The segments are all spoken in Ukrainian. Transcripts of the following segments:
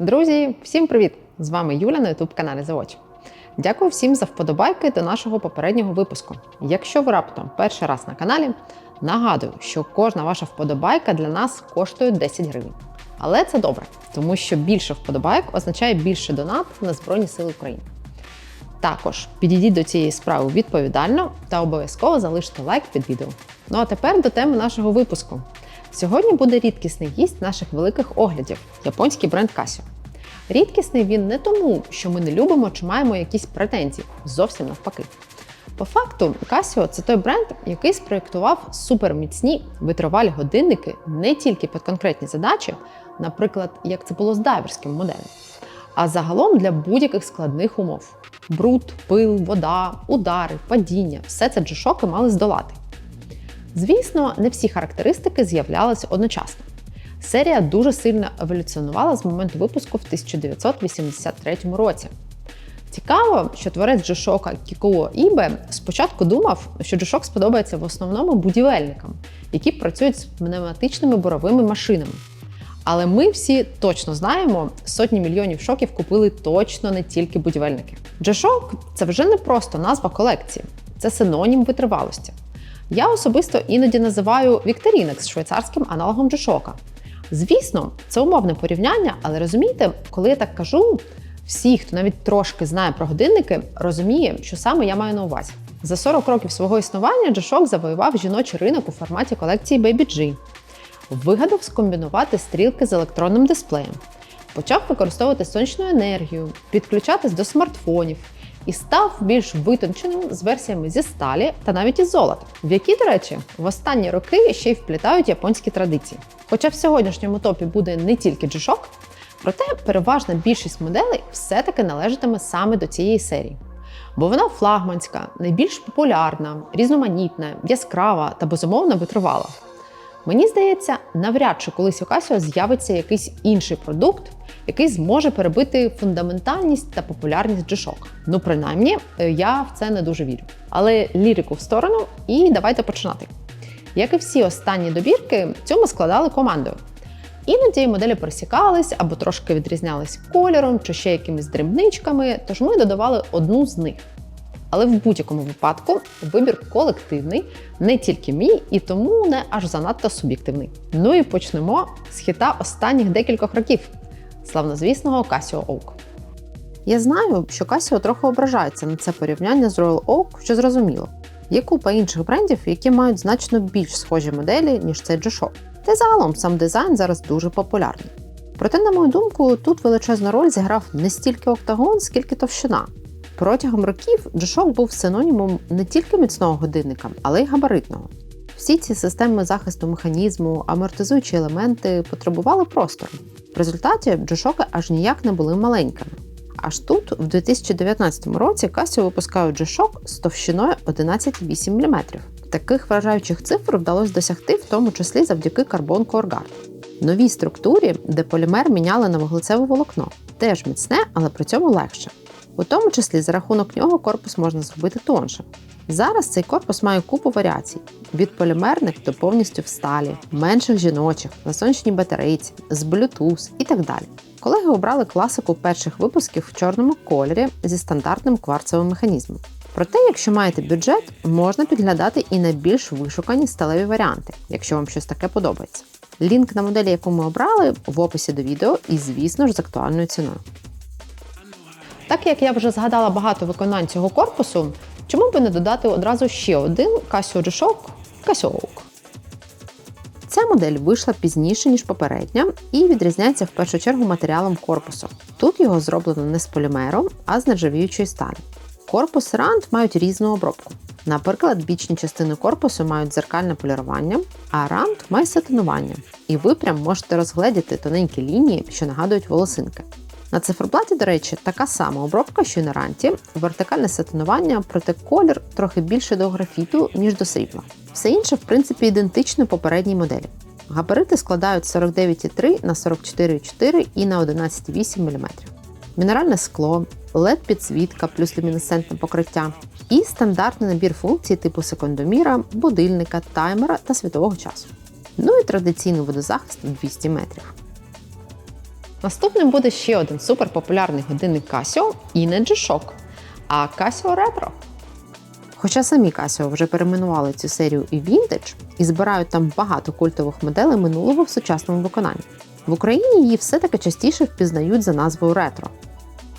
Друзі, всім привіт! З вами Юля на youtube каналі Завоч. Дякую всім за вподобайки до нашого попереднього випуску. Якщо ви раптом перший раз на каналі, нагадую, що кожна ваша вподобайка для нас коштує 10 гривень. Але це добре, тому що більше вподобайок означає більше донат на Збройні Сили України. Також підійдіть до цієї справи відповідально та обов'язково залиште лайк під відео. Ну а тепер до теми нашого випуску. Сьогодні буде рідкісний гість наших великих оглядів японський бренд Casio. Рідкісний він не тому, що ми не любимо чи маємо якісь претензії, зовсім навпаки. По факту, Casio – це той бренд, який спроєктував суперміцні витривалі годинники не тільки під конкретні задачі, наприклад, як це було з дайверським моделем, а загалом для будь-яких складних умов: бруд, пил, вода, удари, падіння все це джошоки мали здолати. Звісно, не всі характеристики з'являлися одночасно. Серія дуже сильно еволюціонувала з моменту випуску в 1983 році. Цікаво, що творець Джошока Кікуо Ібе спочатку думав, що Джошок сподобається в основному будівельникам, які працюють з пневматичними буровими машинами. Але ми всі точно знаємо, сотні мільйонів шоків купили точно не тільки будівельники. Джошок це вже не просто назва колекції, це синонім витривалості. Я особисто іноді називаю Вікторінекс швейцарським аналогом Джошока. Звісно, це умовне порівняння, але розумієте, коли я так кажу, всі, хто навіть трошки знає про годинники, розуміє, що саме я маю на увазі. За 40 років свого існування Джошок завоював жіночий ринок у форматі колекції Baby G. Вигадав скомбінувати стрілки з електронним дисплеєм, почав використовувати сонячну енергію, підключатись до смартфонів і став більш витонченим з версіями зі сталі та навіть із золота, в які, до речі, в останні роки ще й вплітають японські традиції. Хоча в сьогоднішньому топі буде не тільки G-Shock, проте переважна більшість моделей все-таки належатиме саме до цієї серії. Бо вона флагманська, найбільш популярна, різноманітна, яскрава та безумовно витривала. Мені здається, навряд чи колись у Casio з'явиться якийсь інший продукт, який зможе перебити фундаментальність та популярність G-Shock. Ну, принаймні, я в це не дуже вірю. Але лірику в сторону, і давайте починати. Як і всі останні добірки, ми складали командою. Іноді моделі пересікались або трошки відрізнялись кольором чи ще якимись дрібничками, тож ми додавали одну з них. Але в будь-якому випадку вибір колективний, не тільки мій, і тому не аж занадто суб'єктивний. Ну і почнемо з хіта останніх декількох років славнозвісного Casio Oak. Я знаю, що Casio трохи ображається на це порівняння з Royal Oak, що зрозуміло. Є купа інших брендів, які мають значно більш схожі моделі, ніж цей G-Shock. Та й загалом сам дизайн зараз дуже популярний. Проте, на мою думку, тут величезну роль зіграв не стільки октагон, скільки товщина. Протягом років G-Shock був синонімом не тільки міцного годинника, але й габаритного. Всі ці системи захисту механізму, амортизуючі елементи потребували простору. В результаті G-Shock аж ніяк не були маленькими. Аж тут, в 2019 році, Casio випускає G-Shock з товщиною 11,8 мм. Таких вражаючих цифр вдалося досягти, в тому числі завдяки Core Guard. Новій структурі, де полімер міняли на вуглецеве волокно, теж міцне, але при цьому легше. У тому числі за рахунок нього корпус можна зробити тоншим. Зараз цей корпус має купу варіацій: від полімерних до повністю в сталі, менших жіночих, на сонячній батарейці, з Bluetooth і так далі. Колеги обрали класику перших випусків в чорному кольорі зі стандартним кварцевим механізмом. Проте, якщо маєте бюджет, можна підглядати і на більш вишукані сталеві варіанти, якщо вам щось таке подобається. Лінк на моделі, яку ми обрали, в описі до відео і, звісно ж, з актуальною ціною. Так як я вже згадала багато виконань цього корпусу, чому би не додати одразу ще один Casio G-Shock Ця модель вийшла пізніше, ніж попередня, і відрізняється в першу чергу матеріалом корпусу. Тут його зроблено не з полімером, а з нержавіючої сталі. Корпус рант мають різну обробку. Наприклад, бічні частини корпусу мають дзеркальне полірування, а рант має сатинування. І ви прям можете розгледіти тоненькі лінії, що нагадують волосинки. На циферблаті, до речі, така сама обробка, що й на ранті, вертикальне сатинування, проте колір трохи більше до графіту, ніж до срібла. Все інше, в принципі, ідентично попередній моделі. Габарити складають 49,3 на 44,4 і на 11,8 мм. Мінеральне скло, led підсвітка плюс люмінесцентне покриття і стандартний набір функцій типу секундоміра, будильника, таймера та світового часу. Ну і традиційний водозахист 200 метрів. Наступним буде ще один суперпопулярний годинник Casio і не G-Shock, а Casio Retro. Хоча самі Casio вже перейменували цю серію і Vintage і збирають там багато культових моделей минулого в сучасному виконанні. В Україні її все-таки частіше впізнають за назвою ретро.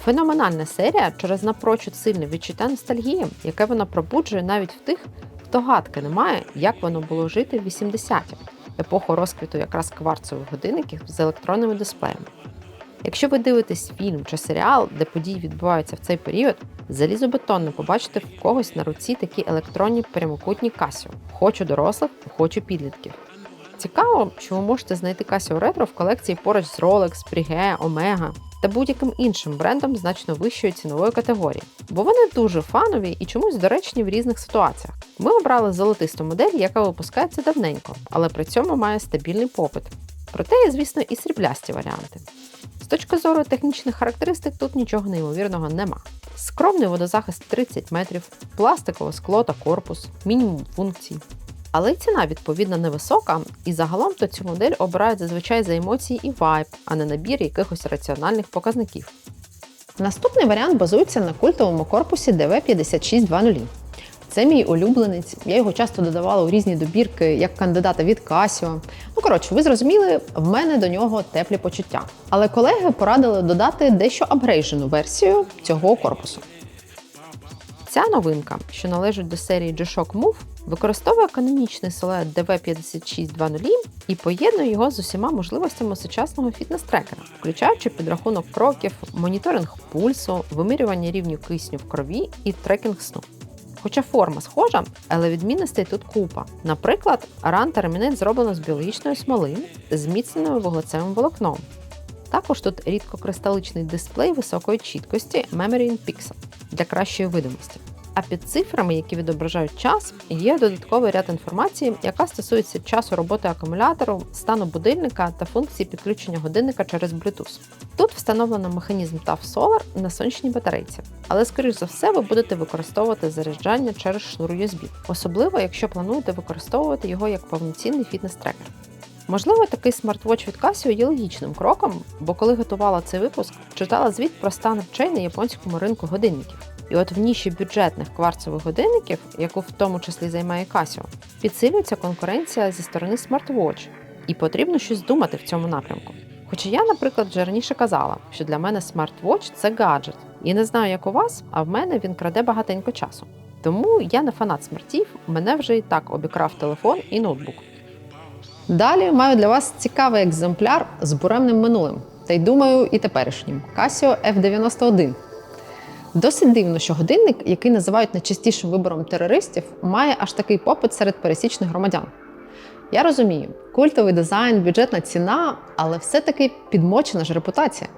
Феноменальна серія через напрочуд сильне відчуття ностальгії, яке вона пробуджує навіть в тих, хто гадки не має, як воно було жити в 80-ті, епоху розквіту якраз кварцевих годинників з електронними дисплеями. Якщо ви дивитесь фільм чи серіал, де події відбуваються в цей період, залізобетонно побачите в когось на руці такі електронні прямокутні Casio, Хочу дорослих, хочу підлітків. Цікаво, що ви можете знайти Casio Retro в колекції поруч з Rolex, Breguet, Omega та будь-яким іншим брендом значно вищої цінової категорії, бо вони дуже фанові і чомусь доречні в різних ситуаціях. Ми обрали золотисту модель, яка випускається давненько, але при цьому має стабільний попит. Проте є, звісно, і сріблясті варіанти. З точки зору технічних характеристик тут нічого неймовірного нема. Скромний водозахист 30 метрів, пластикове скло та корпус, мінімум функцій. Але й ціна відповідно невисока, і загалом то цю модель обирають зазвичай за емоції і вайб, а не набір якихось раціональних показників. Наступний варіант базується на культовому корпусі DV5620. Це мій улюбленець. Я його часто додавала у різні добірки як кандидата від Casio. Ну коротше, ви зрозуміли, в мене до нього теплі почуття. Але колеги порадили додати дещо апгрейджену версію цього корпусу. Ця новинка, що належить до серії G-Shock Move, використовує канонічний силует DV5620 і поєднує його з усіма можливостями сучасного фітнес-трекера, включаючи підрахунок кроків, моніторинг пульсу, вимірювання рівню кисню в крові і трекінг сну. Хоча форма схожа, але відмінностей тут купа. Наприклад, ран та ремінець зроблено з біологічної смоли, зміцненою вуглецевим волокном. Також тут рідкокристаличний дисплей високої чіткості Memory in Pixel для кращої видимості. А під цифрами, які відображають час, є додатковий ряд інформації, яка стосується часу роботи акумулятору, стану будильника та функції підключення годинника через Bluetooth. Тут встановлено механізм TAF Solar на сонячній батарейці, але, скоріш за все, ви будете використовувати заряджання через шнур USB, особливо якщо плануєте використовувати його як повноцінний фітнес-трекер. Можливо, такий смарт-вотч від Casio є логічним кроком, бо коли готувала цей випуск, читала звіт про стан речей на японському ринку годинників. І от в ніші бюджетних кварцевих годинників, яку в тому числі займає Casio, підсилюється конкуренція зі сторони смарт-вотч, і потрібно щось думати в цьому напрямку. Хоча я, наприклад, вже раніше казала, що для мене смарт-вотч – це гаджет, і не знаю, як у вас, а в мене він краде багатенько часу. Тому я не фанат смартів, мене вже і так обікрав телефон і ноутбук. Далі маю для вас цікавий екземпляр з буремним минулим, та й думаю, і теперішнім Casio F91. Досить дивно, що годинник, який називають найчастішим вибором терористів, має аж такий попит серед пересічних громадян. Я розумію, культовий дизайн, бюджетна ціна, але все-таки підмочена ж репутація.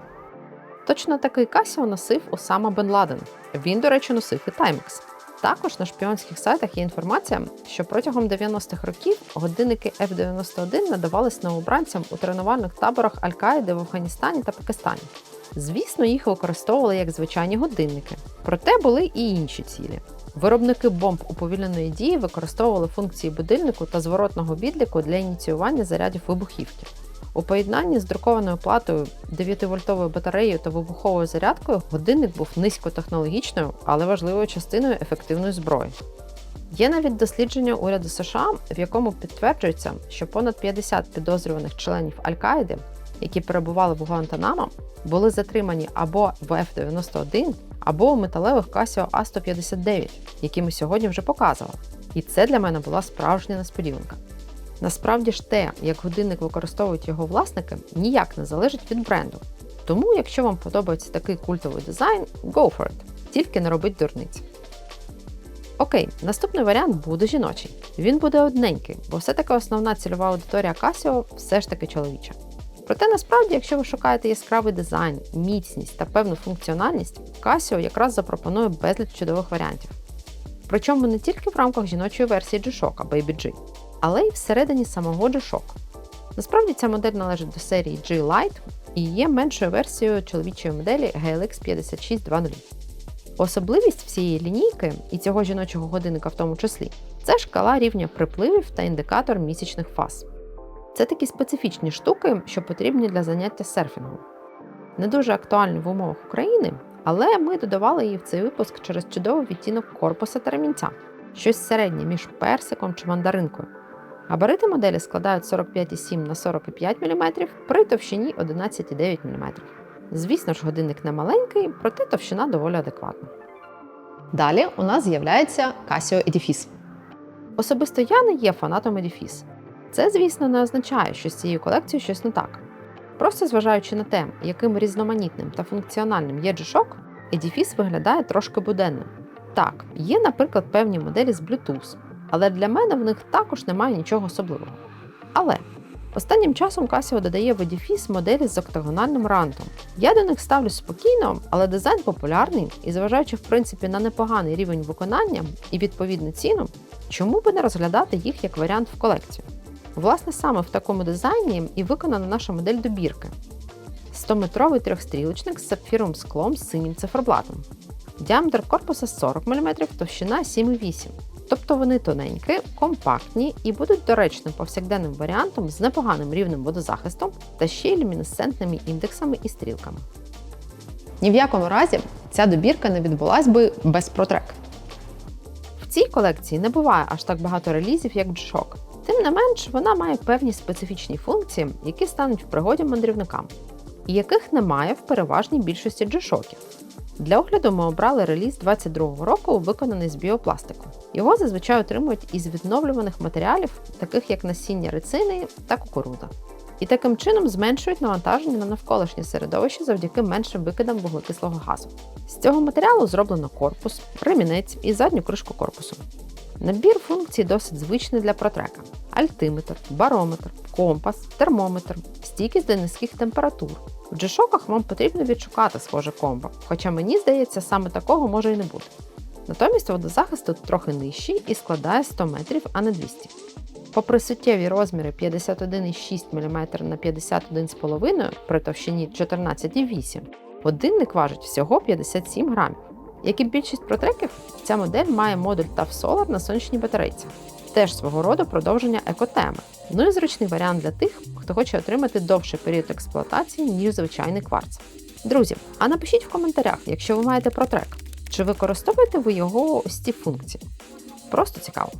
Точно такий Casio носив Осама Бен Ладен. Він, до речі, носив і Timex. Також на шпіонських сайтах є інформація, що протягом 90-х років годинники F91 надавались новобранцям у тренувальних таборах Аль-Каїди в Афганістані та Пакистані. Звісно, їх використовували як звичайні годинники, проте були і інші цілі. Виробники бомб уповільненої дії використовували функції будильнику та зворотного відліку для ініціювання зарядів вибухівки. У поєднанні з друкованою платою, 9-вольтовою батареєю та вибуховою зарядкою годинник був низькотехнологічною, але важливою частиною ефективної зброї. Є навіть дослідження уряду США, в якому підтверджується, що понад 50 підозрюваних членів Аль-Каїди, які перебували в Гуантанамо, були затримані або в F-91, або у металевих Casio A159, які ми сьогодні вже показували. І це для мене була справжня несподіванка. Насправді ж те, як годинник використовують його власники, ніяк не залежить від бренду. Тому, якщо вам подобається такий культовий дизайн, go for it. Тільки не робіть дурниць. Окей, наступний варіант буде жіночий. Він буде одненький, бо все-таки основна цільова аудиторія Casio все ж таки чоловіча. Проте насправді, якщо ви шукаєте яскравий дизайн, міцність та певну функціональність, Casio якраз запропонує безліч чудових варіантів. Причому не тільки в рамках жіночої версії G-Shock Baby G, але й всередині самого G-Shock. Насправді ця модель належить до серії G Lite і є меншою версією чоловічої моделі GLX 5620. Особливість всієї лінійки і цього жіночого годинника в тому числі це шкала рівня припливів та індикатор місячних фаз. Це такі специфічні штуки, що потрібні для заняття серфінгом. Не дуже актуальну в умовах України, але ми додавали її в цей випуск через чудовий відтінок корпуса та ремінця, щось середнє між персиком чи мандаринкою. Габарити моделі складають 45,7 на 45 мм при товщині 11,9 мм. Звісно ж, годинник не маленький, проте товщина доволі адекватна. Далі у нас з'являється Casio Edifice. Особисто я не є фанатом Edifice. Це, звісно, не означає, що з цією колекцією щось не так. Просто зважаючи на те, яким різноманітним та функціональним є G-Shock, Edifice виглядає трошки буденним. Так, є, наприклад, певні моделі з Bluetooth, але для мене в них також немає нічого особливого. Але останнім часом Casio додає в Edifice моделі з октагональним рантом. Я до них ставлюсь спокійно, але дизайн популярний і, зважаючи в принципі на непоганий рівень виконання і відповідну ціну, чому би не розглядати їх як варіант в колекцію? Власне, саме в такому дизайні і виконана наша модель добірки. 100-метровий трьохстрілочник з сапфіровим склом з синім циферблатом. Діаметр корпуса 40 мм, товщина 7,8 Тобто вони тоненькі, компактні і будуть доречним повсякденним варіантом з непоганим рівнем водозахисту та ще й люмінесцентними індексами і стрілками. Ні в якому разі ця добірка не відбулась би без протрек. В цій колекції не буває аж так багато релізів, як G-Shock. Тим не менш, вона має певні специфічні функції, які стануть в пригоді мандрівникам, і яких немає в переважній більшості G-Shockів. Для огляду ми обрали реліз 22-го року, виконаний з біопластику. Його зазвичай отримують із відновлюваних матеріалів, таких як насіння рецини та кукурудза. І таким чином зменшують навантаження на навколишнє середовище завдяки меншим викидам вуглекислого газу. З цього матеріалу зроблено корпус, ремінець і задню кришку корпусу. Набір функцій досить звичний для протрека: альтиметр, барометр, компас, термометр, стійкість до низьких температур. В G-Shockах вам потрібно відшукати схоже комбо, хоча мені здається, саме такого може і не бути. Натомість водозахист тут трохи нижчий і складає 100 метрів, а не 200. Попри суттєві розміри 51,6 мм на 51,5 при товщині 14,8 годинник важить всього 57 грамів. Як і більшість протреків, ця модель має модуль TAF Solar на сонячній батарейці. Теж свого роду продовження екотеми. Ну і зручний варіант для тих, хто хоче отримати довший період експлуатації, ніж звичайний кварц. Друзі, а напишіть в коментарях, якщо ви маєте протрек, чи використовуєте ви його ось ці функції? Просто цікаво.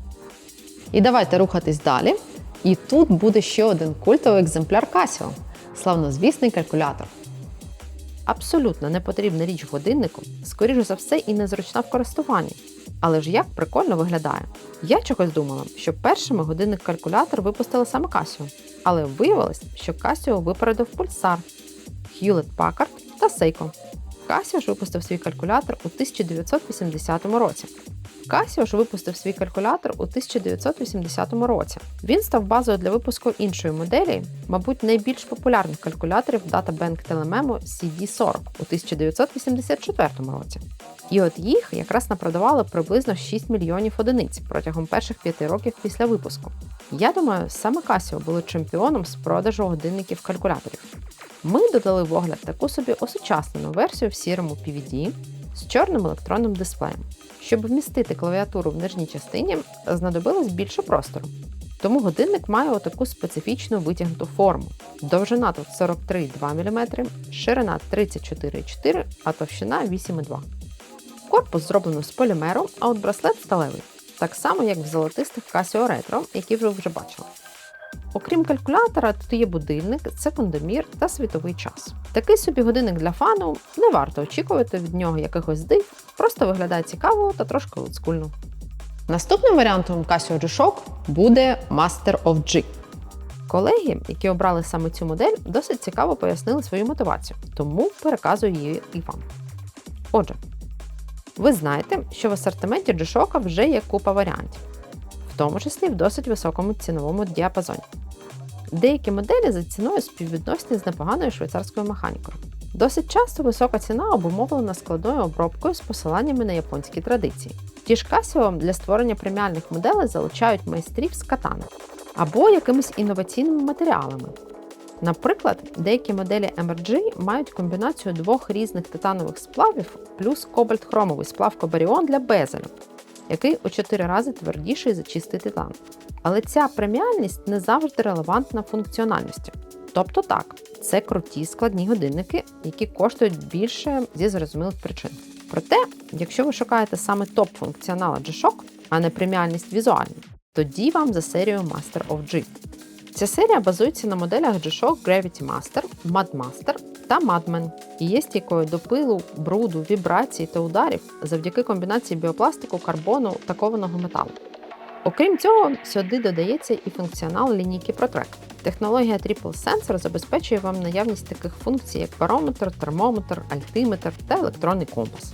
І давайте рухатись далі. І тут буде ще один культовий екземпляр Casio – славнозвісний калькулятор. Абсолютно непотрібна річ годиннику, скоріш за все, і незручна в користуванні. Але ж як прикольно виглядає. Я чогось думала, що першими годинник-калькулятор випустили саме Casio, але виявилось, що Casio випередив Pulsar, Hewlett Packard та Seiko. Casio ж випустив свій калькулятор у 1980 році. Casio ж випустив свій калькулятор у 1980 році. Він став базою для випуску іншої моделі, мабуть, найбільш популярних калькуляторів DataBank Telememo CD40 у 1984 році. І от їх якраз напродавали приблизно 6 мільйонів одиниць протягом перших п'яти років після випуску. Я думаю, саме Casio були чемпіоном з продажу годинників калькуляторів. Ми додали в огляд таку собі осучаснену версію в сірому PVD з чорним електронним дисплеєм. Щоб вмістити клавіатуру в нижній частині, знадобилось більше простору. Тому годинник має отаку специфічну витягнуту форму. Довжина тут 43,2 мм, ширина 34,4 а товщина 8,2 Корпус зроблено з полімеру, а от браслет сталевий, так само як в золотистих Casio Retro, які ви вже бачили. Окрім калькулятора, тут є будильник, секундомір та світовий час. Такий собі годинник для фану не варто очікувати від нього якихось див, просто виглядає цікаво та трошки олдскульно. Наступним варіантом Casio G-Shock буде Master of G. Колеги, які обрали саме цю модель, досить цікаво пояснили свою мотивацію, тому переказую її і вам. Отже, ви знаєте, що в асортименті G-Shock вже є купа варіантів, в тому числі в досить високому ціновому діапазоні. Деякі моделі за ціною співвідносні з непоганою швейцарською механікою. Досить часто висока ціна обумовлена складною обробкою з посиланнями на японські традиції. Ті ж Casio для створення преміальних моделей залучають майстрів з катани або якимись інноваційними матеріалами. Наприклад, деякі моделі MRG мають комбінацію двох різних титанових сплавів плюс кобальт-хромовий сплав Кобаріон для безелю, який у 4 рази твердіший за чистий титан. Але ця преміальність не завжди релевантна функціональності. Тобто так, це круті складні годинники, які коштують більше зі зрозумілих причин. Проте, якщо ви шукаєте саме топ-функціонала G-Shock, а не преміальність візуальну, тоді вам за серію Master of G. Ця серія базується на моделях G-Shock Gravity Master, Mad Master та Madman і є стійкою до пилу, бруду, вібрацій та ударів завдяки комбінації біопластику, карбону та кованого металу. Окрім цього, сюди додається і функціонал лінійки ProTrack. Технологія Triple Sensor забезпечує вам наявність таких функцій, як барометр, термометр, альтиметр та електронний компас.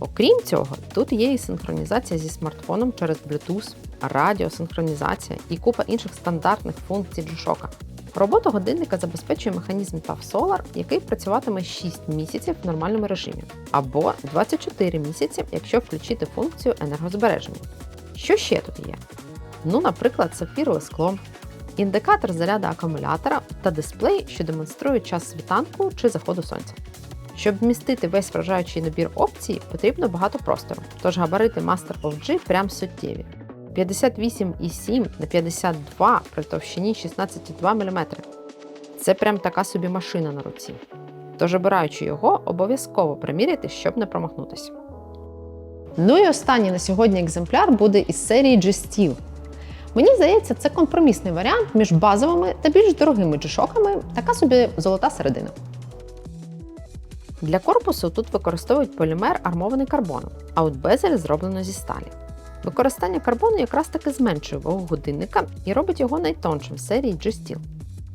Окрім цього, тут є і синхронізація зі смартфоном через Bluetooth, радіосинхронізація і купа інших стандартних функцій G-Shock. Роботу годинника забезпечує механізм TAF Solar, який працюватиме 6 місяців в нормальному режимі, або 24 місяці, якщо включити функцію енергозбереження. Що ще тут є? Ну, наприклад, сапфірове скло, індикатор заряду акумулятора та дисплей, що демонструють час світанку чи заходу сонця. Щоб вмістити весь вражаючий набір опцій, потрібно багато простору, тож габарити Master of G прям суттєві. 58,7 на 52 при товщині 16,2 мм. Це прям така собі машина на руці. Тож, обираючи його, обов'язково приміряйте, щоб не промахнутися. Ну і останній на сьогодні екземпляр буде із серії G-Steel. Мені здається, це компромісний варіант між базовими та більш дорогими G-Shock'ами, така собі золота середина. Для корпусу тут використовують полімер армований карбоном, а от безель зроблено зі сталі. Використання карбону якраз таки зменшує вагу годинника і робить його найтоншим в серії G-Steel.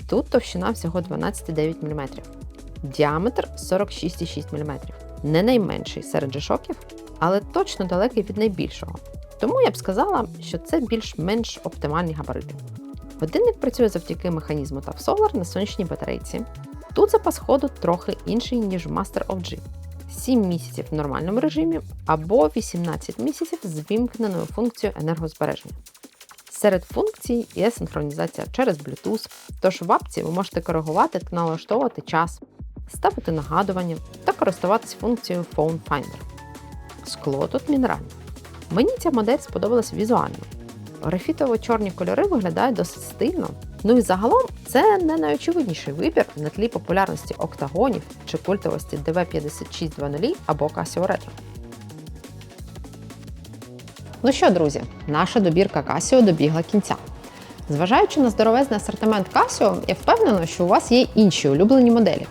Тут товщина всього 12,9 мм, діаметр 46,6 мм. Не найменший серед G-Shock'ів, але точно далекий від найбільшого. Тому я б сказала, що це більш-менш оптимальні габарити. Годинник працює завдяки механізму TAF Solar на сонячній батарейці. Тут запас ходу трохи інший, ніж в Master of G. 7 місяців в нормальному режимі або 18 місяців з вімкненою функцією енергозбереження. Серед функцій є синхронізація через Bluetooth, тож в апці ви можете коригувати та налаштовувати час, ставити нагадування та користуватись функцією Phone Finder. Скло тут мінеральне. Мені ця модель сподобалась візуально. Графітово-чорні кольори виглядають досить стильно. Ну і загалом це не найочевидніший вибір на тлі популярності октагонів чи культовості DV5620 або Casio Retro. Ну що, друзі, наша добірка Casio добігла кінця. Зважаючи на здоровезний асортимент Casio, я впевнена, що у вас є інші улюблені моделі.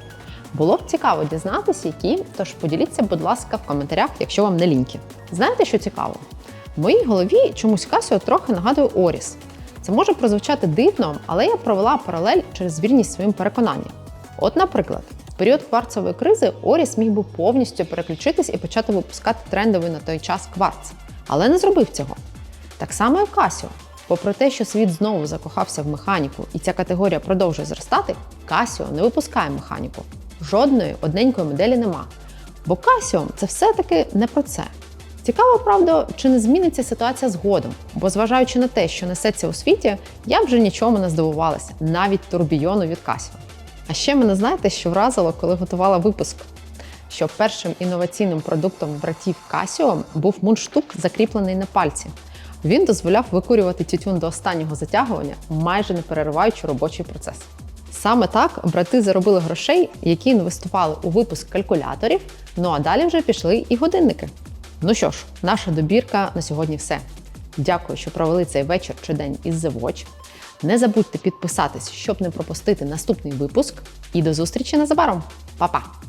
Було б цікаво дізнатися, які, тож поділіться, будь ласка, в коментарях, якщо вам не ліньки. Знаєте, що цікаво? В моїй голові чомусь Casio трохи нагадує Оріс. Це може прозвучати дивно, але я провела паралель через вірність своїм переконанням. От, наприклад, в період кварцової кризи Оріс міг би повністю переключитись і почати випускати трендовий на той час кварц, але не зробив цього. Так само і Casio. Попри те, що світ знову закохався в механіку і ця категорія продовжує зростати, Casio не випускає механіку. Жодної одненької моделі нема. Бо Casio – це все-таки не про це. Цікаво, правда, чи не зміниться ситуація згодом, бо зважаючи на те, що несеться у світі, я вже нічому не здивувалася, навіть турбійону від Casio. А ще мене знаєте, що вразило, коли готувала випуск, що першим інноваційним продуктом братів Casio був мундштук, закріплений на пальці. Він дозволяв викурювати тютюн до останнього затягування, майже не перериваючи робочий процес. Саме так брати заробили грошей, які інвестували у випуск калькуляторів. Ну а далі вже пішли і годинники. Ну що ж, наша добірка на сьогодні все. Дякую, що провели цей вечір чи день із The Watch. Не забудьте підписатись, щоб не пропустити наступний випуск. І до зустрічі незабаром. Па-па!